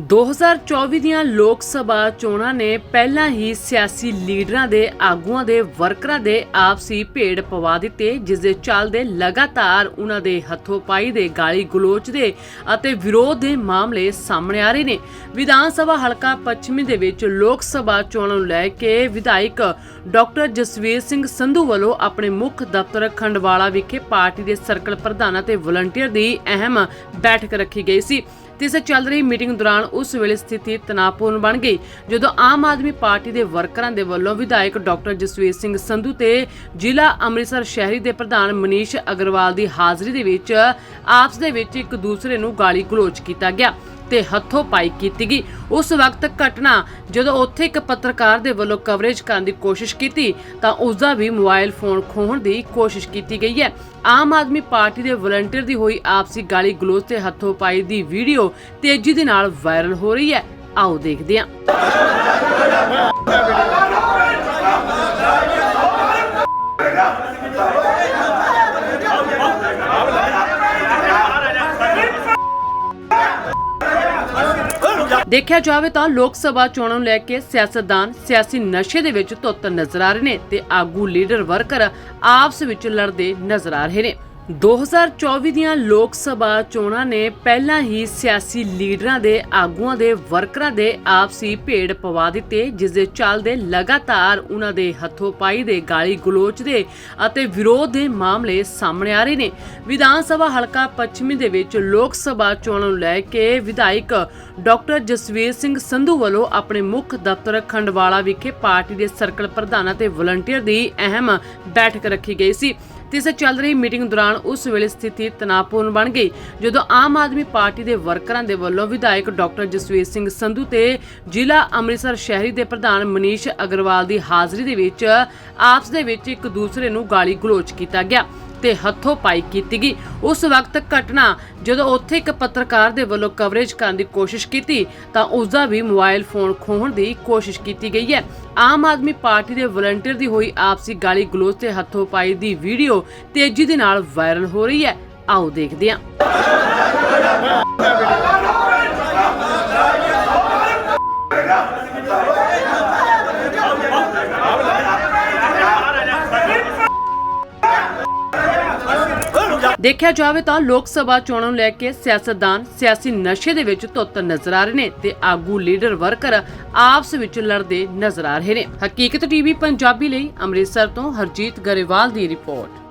2024 ਦੀਆਂ ਲੋਕ ਸਭਾ ਚੋਣਾਂ ਨੇ ਪਹਿਲਾਂ ਹੀ ਸਿਆਸੀ ਲੀਡਰਾਂ ਦੇ ਆਗੂਆਂ ਦੇ ਵਰਕਰਾਂ ਦੇ ਆਪਸੀ ਭੇੜ ਪਵਾ ਦਿੱਤੇ, ਜਿਸ ਦੇ ਚੱਲਦੇ ਲਗਾਤਾਰ ਉਹਨਾਂ ਦੇ ਹੱਥੋਂ ਪਾਈ ਦੇ ਗਾਲੀ ਗਲੋਚ ਦੇ ਅਤੇ ਵਿਰੋਧ ਦੇ ਮਾਮਲੇ ਸਾਹਮਣੇ ਆ ਰਹੇ ਨੇ। ਵਿਧਾਨ ਸਭਾ ਹਲਕਾ ਪੱਛਮੀ ਦੇ ਵਿੱਚ ਲੋਕ ਸਭਾ ਚੋਣਾਂ ਨੂੰ ਲੈ ਕੇ ਵਿਧਾਇਕ ਡਾਕਟਰ ਜਸਵੀਰ ਸਿੰਘ ਸੰਧੂ ਵੱਲੋਂ ਆਪਣੇ ਮੁੱਖ ਦਫ਼ਤਰ ਖੰਡਵਾਲਾ ਵਿਖੇ ਪਾਰਟੀ ਦੇ ਸਰਕਲ ਪ੍ਰਧਾਨਾਂ ਤੇ ਵਲੰਟੀਅਰ ਦੀ ਅਹਿਮ ਬੈਠਕ ਰੱਖੀ ਗਈ ਸੀ। ਤੇ ਇਸ ਚੱਲ ਰਹੀ ਮੀਟਿੰਗ ਦੌਰਾਨ ਉਸ ਵੇਲੇ ਸਥਿਤੀ ਤਣਾਅਪੂਰਨ ਬਣ ਗਈ, ਜਦੋਂ ਆਮ ਆਦਮੀ ਪਾਰਟੀ ਦੇ ਵਰਕਰਾਂ ਦੇ ਵੱਲੋਂ ਵਿਧਾਇਕ ਡਾਕਟਰ ਜਸਵੀਰ ਸਿੰਘ ਸੰਧੂ ਤੇ ਜ਼ਿਲ੍ਹਾ ਅੰਮ੍ਰਿਤਸਰ ਸ਼ਹਿਰੀ ਦੇ ਪ੍ਰਧਾਨ ਮਨੀਸ਼ ਅਗਰਵਾਲ ਦੀ ਹਾਜ਼ਰੀ ਦੇ ਵਿੱਚ ਆਪਸ ਦੇ ਵਿੱਚ ਇੱਕ ਦੂਸਰੇ ਨੂੰ ਗਾਲੀ ਗਲੋਚ ਕੀਤਾ ਗਿਆ। ਤੇ ਹੱਥੋਂ ਪਾਈ ਕੀਤੀ ਗਈ। ਉਸ ਵਕਤ ਘਟਨਾ ਜਦੋਂ ਉੱਥੇ ਇੱਕ ਪੱਤਰਕਾਰ ਦੇ ਵੱਲੋਂ ਕਵਰੇਜ ਕਰਨ ਦੀ ਕੋਸ਼ਿਸ਼ ਕੀਤੀ, ਤਾਂ ਉਸ ਦਾ ਵੀ ਮੋਬਾਈਲ ਫੋਨ ਖੋਹਣ ਦੀ ਕੋਸ਼ਿਸ਼ ਕੀਤੀ ਗਈ ਹੈ। ਆਮ ਆਦਮੀ ਪਾਰਟੀ ਦੇ ਵਲੰਟੀਅਰ ਦੀ ਹੋਈ ਆਪਸੀ ਗਾਲੀ ਗਲੋਚ ਤੇ ਹੱਥੋਂ ਪਾਈ ਦੀ ਵੀਡੀਓ ਤੇਜ਼ੀ ਦੇ ਨਾਲ ਵਾਇਰਲ ਹੋ ਰਹੀ ਹੈ। ਆਓ ਦੇਖਦੇ ਹਾਂ। ਦੇਖਿਆ ਜਾਵੇ ਤਾਂ ਲੋਕ ਸਭਾ ਚੋਣਾਂ ਨੂੰ ਲੈ ਕੇ ਸਿਆਸਤਦਾਨ, ਸਿਆਸੀ ਨਸ਼ੇ ਦੇ ਵਿੱਚ ਧੁੱਤ ਨਜ਼ਰ ਆ ਰਹੇ ਨੇ ਤੇ ਆਗੂ ਲੀਡਰ ਵਰਕਰ ਆਪਸ ਵਿੱਚ ਲੜਦੇ ਨਜ਼ਰ ਆ ਰਹੇ ਨੇ। 2024 ਦੀਆਂ ਲੋਕ ਸਭਾ ਚੋਣਾਂ ਨੇ ਪਹਿਲਾਂ ਹੀ ਸਿਆਸੀ ਲੀਡਰਾਂ ਦੇ ਆਗੂਆਂ ਦੇ ਵਰਕਰਾਂ ਦੇ ਆਪਸੀ ਭੇੜ ਪਵਾ ਦਿੱਤੇ, ਜਿਸ ਦੇ ਚੱਲਦੇ ਲਗਾਤਾਰ ਉਹਨਾਂ ਦੇ ਹੱਥੋਂ ਪਾਈ ਦੇ ਗਾਲੀ ਗਲੋਚ ਦੇ ਅਤੇ ਵਿਰੋਧ ਦੇ ਮਾਮਲੇ ਸਾਹਮਣੇ ਆ ਰਹੇ ਨੇ। ਵਿਧਾਨ ਸਭਾ ਹਲਕਾ ਪੱਛਮੀ ਦੇ ਵਿੱਚ ਲੋਕ ਸਭਾ ਚੋਣਾਂ ਨੂੰ ਲੈ ਕੇ ਵਿਧਾਇਕ ਡਾਕਟਰ ਜਸਵੀਰ ਸਿੰਘ ਸੰਧੂ ਵੱਲੋਂ ਆਪਣੇ ਮੁੱਖ ਦਫ਼ਤਰ ਖੰਡਵਾਲਾ ਵਿਖੇ ਪਾਰਟੀ ਦੇ ਸਰਕਲ ਪ੍ਰਧਾਨਾਂ ਅਤੇ ਵਲੰਟੀਅਰ ਦੀ ਅਹਿਮ ਬੈਠਕ ਰੱਖੀ ਗਈ ਸੀ। ਤੇ ਇਸ ਚੱਲ ਰਹੀ ਮੀਟਿੰਗ ਦੌਰਾਨ ਉਸ ਵੇਲੇ ਸਥਿਤੀ ਤਣਾਅਪੂਰਨ ਬਣ ਗਈ, ਜਦੋਂ ਆਮ ਆਦਮੀ ਪਾਰਟੀ ਦੇ ਵਰਕਰਾਂ ਦੇ ਵੱਲੋਂ ਵਿਧਾਇਕ ਡਾਕਟਰ ਜਸਵੀਰ ਸਿੰਘ ਸੰਧੂ ਤੇ ਜ਼ਿਲ੍ਹਾ ਅੰਮ੍ਰਿਤਸਰ ਸ਼ਹਿਰੀ ਦੇ ਪ੍ਰਧਾਨ ਮਨੀਸ਼ ਅਗਰਵਾਲ ਦੀ ਹਾਜ਼ਰੀ ਦੇ ਵਿੱਚ ਆਪਸ ਦੇ ਵਿੱਚ ਇੱਕ ਦੂਸਰੇ ਨੂੰ ਗਾਲੀ ਗਲੋਚ ਕੀਤਾ ਗਿਆ। ਤੇ ਹੱਥੋਂ ਪਾਈ ਕੀਤੀ ਗਈ। ਉਸ ਵਕਤ ਘਟਨਾ, ਜਦੋਂ ਉੱਥੇ ਇੱਕ ਪੱਤਰਕਾਰ ਦੇ ਵੱਲੋਂ ਕਵਰੇਜ ਕਰਨ ਦੀ ਕੋਸ਼ਿਸ਼ ਕੀਤੀ, ਤਾਂ ਉਸ ਦਾ ਵੀ ਮੋਬਾਈਲ ਫੋਨ ਖੋਹਣ ਦੀ ਕੋਸ਼ਿਸ਼ ਕੀਤੀ ਗਈ ਹੈ। ਆਮ ਆਦਮੀ ਪਾਰਟੀ ਦੇ ਵਲੰਟੀਅਰ ਦੀ ਹੋਈ ਆਪਸੀ ਗਾਲੀ ਗਲੋਚ ਤੇ ਹੱਥੋਂ ਪਾਈ ਦੀ ਵੀਡੀਓ ਤੇਜ਼ੀ ਦੇ ਨਾਲ ਵਾਇਰਲ ਹੋ ਰਹੀ ਹੈ। ਆਓ ਦੇਖਦੇ ਹਾਂ। ਦੇਖਿਆ ਜਾਵੇ ਤਾਂ ਲੋਕ ਸਭਾ ਚੋਣਾਂ ਨੂੰ ਲੈ ਕੇ ਸਿਆਸਤਦਾਨ, ਸਿਆਸੀ ਨਸ਼ੇ ਦੇ ਵਿੱਚ ਧੁੱਤ ਨਜ਼ਰ ਆ ਰਹੇ ਨੇ ਤੇ ਆਗੂ ਲੀਡਰ ਵਰਕਰ ਆਪਸ ਵਿੱਚ ਲੜਦੇ ਨਜ਼ਰ ਆ ਰਹੇ ਨੇ। ਹਕੀਕਤ ਟੀਵੀ, ਪੰਜਾਬੀ ਲਈ ਅੰਮ੍ਰਿਤਸਰ ਤੋਂ ਹਰਜੀਤ ਗਰੇਵਾਲ ਦੀ ਰਿਪੋਰਟ।